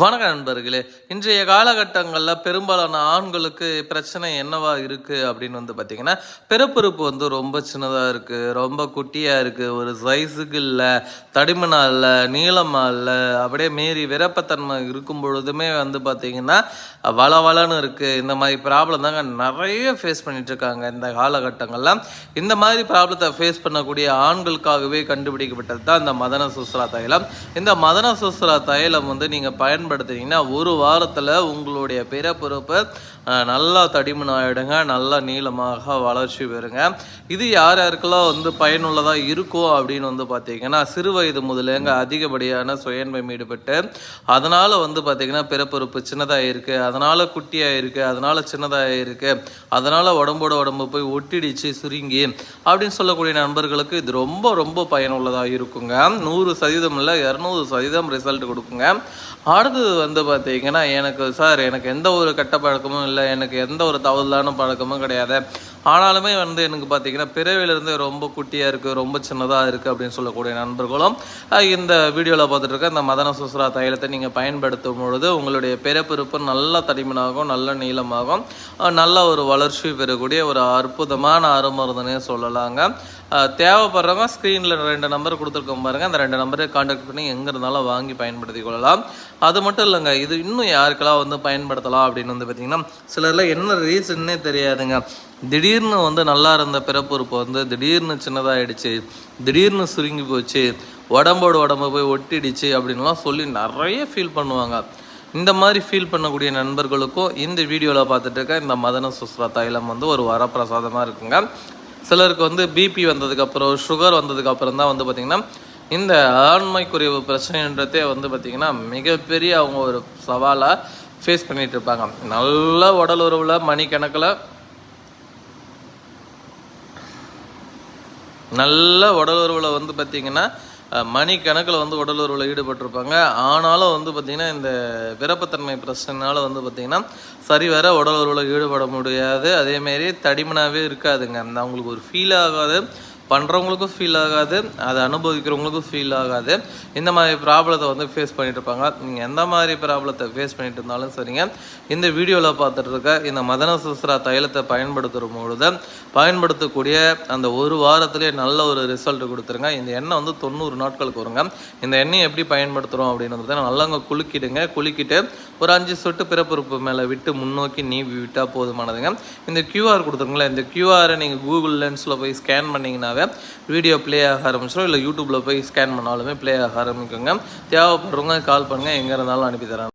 வணக்க நண்பர்களே இன்றைய காலகட்டங்களில் பெரும்பாலான ஆண்களுக்கு பிரச்சனை என்னவா இருக்குது அப்படின்னு வந்து பார்த்திங்கன்னா பிறப்புறுப்பு வந்து ரொம்ப சின்னதாக இருக்குது ரொம்ப குட்டியாக இருக்குது ஒரு சைஸுக்கு இல்லை தடிமனா இல்லை நீளமாக இல்லை அப்படியே மீறி விரப்பத்தன்மை இருக்கும் பொழுதுமே வந்து பார்த்தீங்கன்னா வள வளன்னு இருக்குது இந்த மாதிரி ப்ராப்ளம் தாங்க நிறைய ஃபேஸ் பண்ணிகிட்ருக்காங்க இந்த காலகட்டங்களில். இந்த மாதிரி ப்ராப்ளத்தை ஃபேஸ் பண்ணக்கூடிய ஆண்களுக்காகவே கண்டுபிடிக்கப்பட்டது தான் இந்த மதன சுஸ்ரா தைலம். இந்த மதன சுஸ்ரா தைலம் வந்து நீங்கள் பயன் பயன்படுத்துனீங்கன்னா ஒரு வாரத்தில் உங்களுடைய பிறப்புறுப்பு நல்லா தடிமன் ஆகிடுங்க நல்லா நீளமாக வளர்ச்சி பெறுங்க. இது யார் யாருக்கெல்லாம் வந்து பயனுள்ளதாக இருக்கும் அப்படின்னு வந்து பார்த்தீங்கன்னா சிறு வயது முதலேங்க அதிகப்படியான சுயன்மை ஈடுபட்டு அதனால் வந்து பார்த்திங்கன்னா பிறப்புறுப்பு சின்னதாக இருக்குது அதனால் குட்டியாக இருக்குது அதனால் சின்னதாக இருக்குது அதனால் உடம்போட உடம்பு போய் ஒட்டிடிச்சு சுருங்கி அப்படின்னு சொல்லக்கூடிய நண்பர்களுக்கு இது ரொம்ப ரொம்ப பயனுள்ளதாக இருக்குங்க. நூறு சதவீதம் இல்லை இரநூறு சதவீதம் ரிசல்ட் கொடுக்குங்க. அடுத்தது வந்து பார்த்தீங்கன்னா எனக்கு சார் எனக்கு எந்த ஒரு கெட்ட பழக்கமும் இல்லை. எனக்கு எந்த ஒரு தவறுதலான பழக்கமும் கிடையாது. ஆனாலுமே வந்து எனக்கு பார்த்தீங்கன்னா பிறவிலிருந்து ரொம்ப குட்டியாக இருக்குது ரொம்ப சின்னதாக இருக்குது அப்படின்னு சொல்லக்கூடிய நண்பர்களும் இந்த வீடியோவில் பார்த்துட்டு இருக்க இந்த மதன சுசுரா தைலத்தை நீங்கள் பயன்படுத்தும் பொழுது உங்களுடைய பிறப்பிறப்பு நல்ல தடிமனாகும் நல்ல நீளமாகும் நல்ல ஒரு வளர்ச்சி பெறக்கூடிய ஒரு அற்புதமான அருமருந்துனே சொல்லலாங்க. தேவைப்படுறவங்க ஸ்க்ரீனில் ரெண்டு நம்பர் கொடுத்துருக்கோம் பாருங்கள் அந்த ரெண்டு நம்பரை காண்டாக்ட் பண்ணி எங்கே இருந்தாலும் வாங்கி பயன்படுத்தி கொள்ளலாம். அது மட்டும் இல்லைங்க இது இன்னும் யாருக்கெல்லாம் வந்து பயன்படுத்தலாம் அப்படின்னு வந்து பார்த்தீங்கன்னா சிலரில் என்ன ரீசன்னே தெரியாதுங்க. திடீர்னு வந்து நல்லா இருந்த பிறப்புறுப்பு வந்து திடீர்னு சின்னதாகிடுச்சு திடீர்னு சுருங்கி போச்சு உடம்போட உடம்பு போய் ஒட்டிடுச்சு அப்படின்லாம் சொல்லி நிறைய ஃபீல் பண்ணுவாங்க. இந்த மாதிரி ஃபீல் பண்ணக்கூடிய நண்பர்களுக்கும் இந்த வீடியோவில் பார்த்துட்டு இருக்க இந்த மதன சுஸ்ரா தைலம் வந்து ஒரு வரப்பிரசாதமாக இருக்குங்க. சிலருக்கு வந்து பிபி வந்ததுக்கப்புறம் சுகர் வந்ததுக்கப்புறம் தான் வந்து பார்த்திங்கன்னா இந்த ஆண்மைக்குரிய பிரச்சனைன்றதே வந்து பார்த்திங்கன்னா மிகப்பெரிய அவங்க ஒரு சவாலாக ஃபேஸ் பண்ணிகிட்டு இருப்பாங்க. நல்ல உடல் உறவில் மணிக்கணக்கில் நல்ல உடல் உறவில் வந்து பார்த்திங்கன்னா மணிக்கணக்கில் வந்து உடலுறவில் ஈடுபட்டிருப்பாங்க. ஆனாலும் வந்து பார்த்திங்கன்னா இந்த விரப்பத்தன்மை பிரச்சனைனால வந்து பார்த்திங்கன்னா சரிவர உடலுறவில் ஈடுபட முடியாது. அதேமாரி தடிமனாகவே இருக்காதுங்க. அந்த அவங்களுக்கு ஒரு ஃபீல் ஆகாது. பண்ணுறவங்களுக்கும் ஃபீல் ஆகாது அதை அனுபவிக்கிறவங்களுக்கும் ஃபீல் ஆகாது. இந்த மாதிரி ப்ராப்ளத்தை வந்து ஃபேஸ் பண்ணிட்டு இருப்பாங்க. நீங்கள் எந்த மாதிரி ப்ராப்ளத்தை ஃபேஸ் பண்ணிட்டு இருந்தாலும் சரிங்க. இந்த வீடியோவில் பார்த்துட்டு இருக்க இந்த மதன சுஸ்ரா தைலத்தை பயன்படுத்துகிற பொழுது பயன்படுத்தக்கூடிய அந்த ஒரு வாரத்திலே நல்ல ஒரு ரிசல்ட் கொடுத்துருங்க. இந்த எண்ணெய் வந்து தொண்ணூறு நாட்களுக்கு வருங்க. இந்த எண்ணெயை எப்படி பயன்படுத்துகிறோம் அப்படின்னு வந்து குலுக்கிடுங்க. குலுக்கிட்டு ஒரு அஞ்சு சொட்டு பிறப்புறுப்பு மேலே விட்டு முன்னோக்கி நீவி விட்டால் போதுமானதுங்க. இந்த கியூஆர் கொடுத்துருங்களேன். இந்த கியூஆரை நீங்கள் கூகுள் லென்ஸில் போய் ஸ்கேன் பண்ணிங்கனாவே வீடியோ ப்ளே ஆக ஆரம்பிச்சிடும் இல்லை யூடியூப்பில் போய் ஸ்கேன் பண்ணாலுமே ப்ளே ஆக ஆரம்பிக்குங்க. தேவைப்படுறவங்க கால் பண்ணுங்கள் எங்கே இருந்தாலும் அனுப்பி தரேன்.